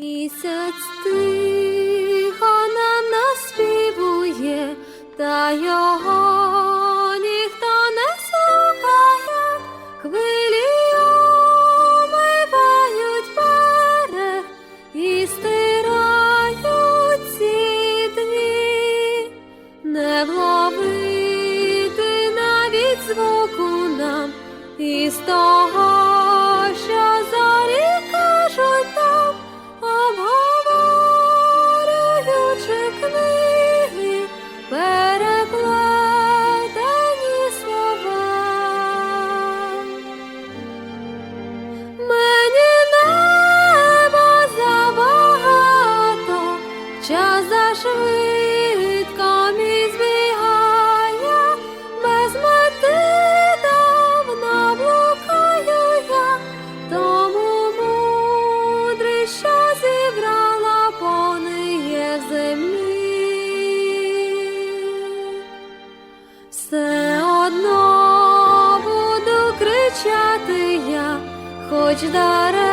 Місяць тихо нам наспівує, та його ніхто не слухає, хвилі омивають берег і стирають ці дні, не вловити навіть звуку нам із того, час зашвидко мій збігає, без мети давно блукаю тому що зібрала пониє в землі. Все одно буду кричати я, хоч даремно